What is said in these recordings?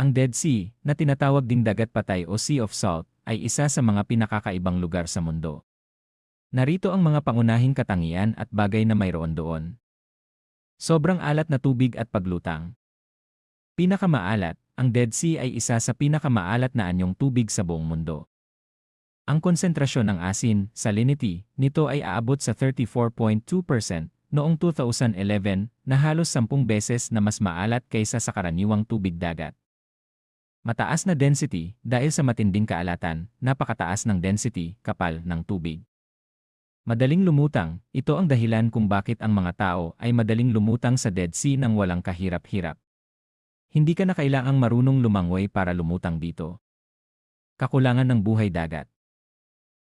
Ang Dead Sea, na tinatawag ding dagat patay o Sea of Salt, ay isa sa mga pinakakaibang lugar sa mundo. Narito ang mga pangunahing katangian at bagay na mayroon doon. Sobrang alat na tubig at paglutang. Pinakamaalat, ang Dead Sea ay isa sa pinakamaalat na anyong tubig sa buong mundo. Ang konsentrasyon ng asin, salinity, nito ay aabot sa 34.2% noong 2011 na halos 10 beses na mas maalat kaysa sa karaniwang tubig dagat. Mataas na density dahil sa matinding kaalatan, napakataas ng density, kapal ng tubig. Madaling lumutang, ito ang dahilan kung bakit ang mga tao ay madaling lumutang sa Dead Sea nang walang kahirap-hirap. Hindi ka na kailangang marunong lumangoy para lumutang dito. Kakulangan ng buhay dagat.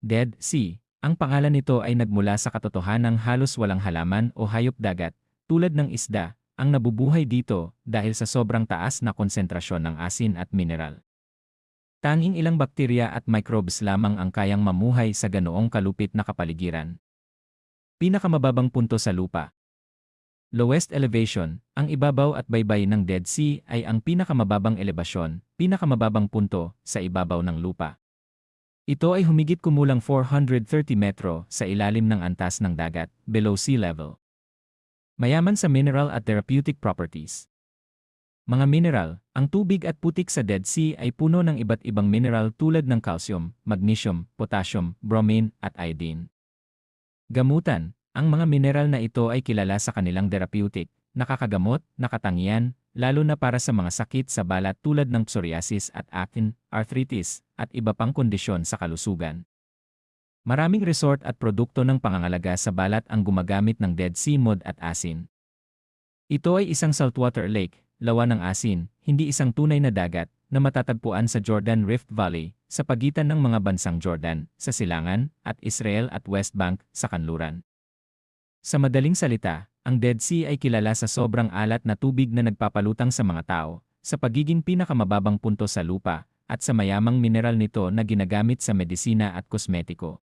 Dead Sea, ang pangalan nito ay nagmula sa katotohanang halos walang halaman o hayop dagat, tulad ng isda, ang nabubuhay dito dahil sa sobrang taas na konsentrasyon ng asin at mineral. Tanging ilang bakterya at microbes lamang ang kayang mamuhay sa ganoong kalupit na kapaligiran. Pinakamababang punto sa lupa. Lowest elevation, ang ibabaw at baybay ng Dead Sea ay ang pinakamababang elevasyon, pinakamababang punto sa ibabaw ng lupa. Ito ay humigit kumulang 430 metro sa ilalim ng antas ng dagat, below sea level. Mayaman sa mineral at therapeutic properties. Mga mineral, ang tubig at putik sa Dead Sea ay puno ng iba't ibang mineral tulad ng calcium, magnesium, potassium, bromine, at iodine. Gamutan, ang mga mineral na ito ay kilala sa kanilang therapeutic, nakakagamot, nakatangian, lalo na para sa mga sakit sa balat tulad ng psoriasis at acne, arthritis, at iba pang kondisyon sa kalusugan. Maraming resort at produkto ng pangangalaga sa balat ang gumagamit ng Dead Sea mud at asin. Ito ay isang saltwater lake, lawa ng asin, hindi isang tunay na dagat, na matatagpuan sa Jordan Rift Valley, sa pagitan ng mga bansang Jordan, sa Silangan, at Israel at West Bank, sa kanluran. Sa madaling salita, ang Dead Sea ay kilala sa sobrang alat na tubig na nagpapalutang sa mga tao, sa pagiging pinakamababang punto sa lupa, at sa mayamang mineral nito na ginagamit sa medisina at kosmetiko.